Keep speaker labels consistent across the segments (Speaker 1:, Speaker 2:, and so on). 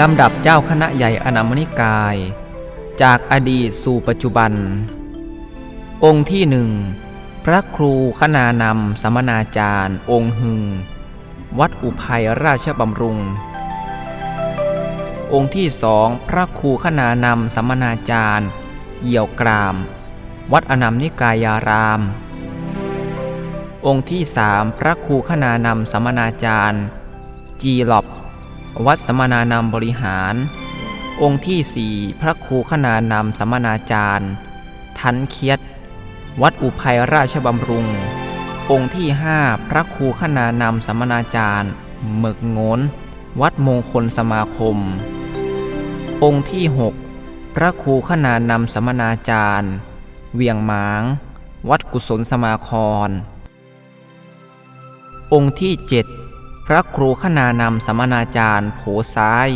Speaker 1: ลำดับเจ้าคณะใหญ่อนามนิกาย จากอดีตสู่ปัจจุบัน องค์ที่หนึ่งพระครูขนานำสมนาจารย์ องค์หึง วัดอุภัยราชบำรุง องค์ที่สองพระครูขนานำสมนาจารย์ เหี่ยวกราม วัดอนามนิกายาราม องค์ที่สามพระครูขนานำสมนาจารย์ จีหลอบ วัดสมนานามบริหาร องค์ที่สี่พระครูขนานามสมนาจารย์ ทันเคียดวัดอุภัยราชบำรุง องค์ที่ห้าพระครูขนานามสมนาจารย์หมึกโงนวัดมงคลสมาคม องค์ที่หกพระครูขนานามสมนาจารย์ เวียงหมาง วัดกุศลสมาคร องค์ที่เจ็ด ระครูขนานำสมนาจารย์โผซ้าย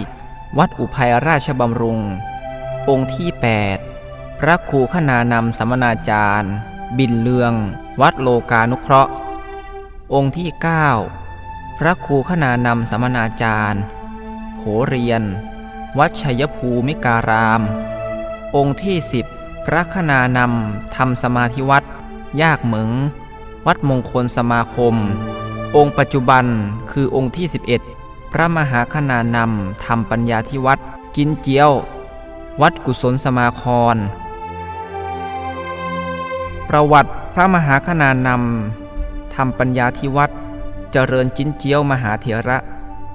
Speaker 1: วัดอุภัยราชบำรุง องค์ที่ 8 พระครูขนานำสมนาจารย์ บินเลือง วัดโลกานุเคราะห์ องค์ที่ 9 พระครูขนานำสมนาจารย์โผเรียน วัดชัยภูมิการาม องค์ที่ 10 พระขนานำทำสมาธิวัดยากเหมึง วัดมงคลสมาคม องค์ปัจจุบันคือองค์ที่ 11 พระมหาขนานำทำปัญญาที่วัด กินเจียว วัดกุศลสมาคร ประวัติพระมหาขนานำทำปัญญาที่วัด เจริญจินเจียวมหาเถระ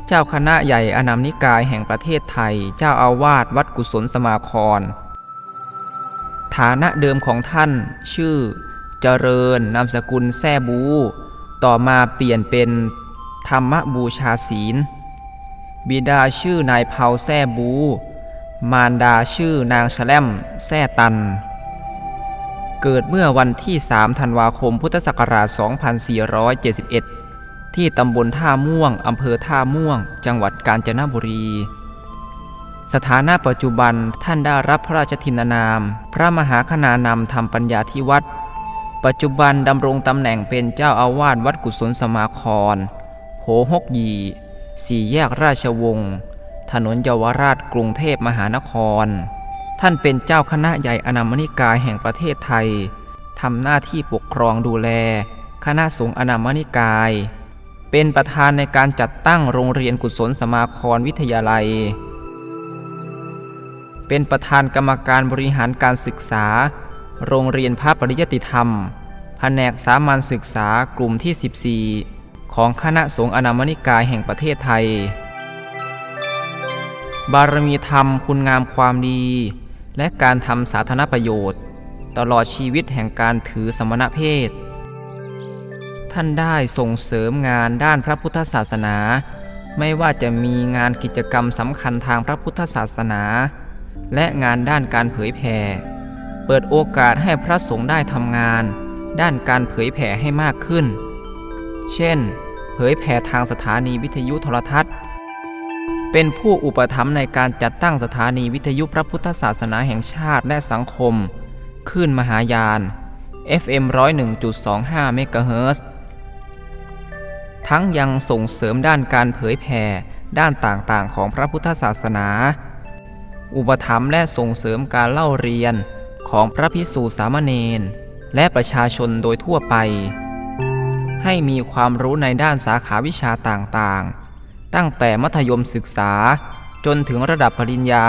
Speaker 1: เจ้าคณะใหญ่อนามนิกายแห่งประเทศไทย เจ้าอาวาสวัดกุศลสมาคร ฐานะเดิมของท่านชื่อ เจริญนามสกุลแซ่บู ต่อมาเปลี่ยนเป็นธรรมบูชาศีล บิดาชื่อนายเผาแซ่บู มารดาชื่อนางแชลมแซ่ตัน เกิดเมื่อวันที่ 3 ธันวาคมพุทธศักราช 2471 ที่ตำบลท่าม่วง อำเภอท่าม่วง จังหวัดกาญจนบุรี สถานะปัจจุบันท่านได้รับพระราชทินนาม พระมหาขนานำทำปัญญาที่วัด ปัจจุบันดำรงตำแหน่งเป็นเจ้าอาวาสวัดกุศลสมาคร โหหกยี สี่แยกราชวงศ์ ถนนเยาวราชกรุงเทพมหานคร ท่านเป็นเจ้าคณะใหญ่อนามนิกายแห่งประเทศไทย ทำหน้าที่ปกครองดูแล คณะสงฆ์อนามนิกาย เป็นประธานในการจัดตั้งโรงเรียนกุศลสมาครวิทยาลัย เป็นประธานกรรมการบริหารการศึกษา โรงเรียนพระปริยติธรรม แผนกสามัญศึกษากลุ่มที่ 14 ของคณะสงฆ์อนามนิกายแห่งประเทศไทย บารมีธรรมคุณงามความดี และการทำสาธารณประโยชน์ ตลอดชีวิตแห่งการถือสมณเพศ ท่านได้ส่งเสริมงานด้านพระพุทธศาสนา ไม่ว่าจะมีงานกิจกรรมสำคัญทางพระพุทธศาสนา และงานด้านการเผยแผ่ เปิดโอกาสให้พระสงฆ์ได้ทำงาน ด้านการเผยแผ่ให้มากขึ้น เช่น เผยแผ่ทางสถานีวิทยุโทรทัศน์ เป็นผู้อุปถัมภ์ในการจัดตั้งสถานีวิทยุพระพุทธศาสนาแห่งชาติและสังคมคลื่นมหายาน FM 101.25เมกะเฮิรตซ์ทั้งยังส่งเสริมด้านการเผยแผ่ด้านต่างๆ ของพระพุทธศาสนา อุปถัมภ์และส่งเสริมการเล่าเรียน ของพระพิสูสามเณรและประชาชนโดยทั่วไป ให้มีความรู้ในด้านสาขาวิชาต่างๆ ตั้งแต่มัธยมศึกษาจนถึงระดับปริญญา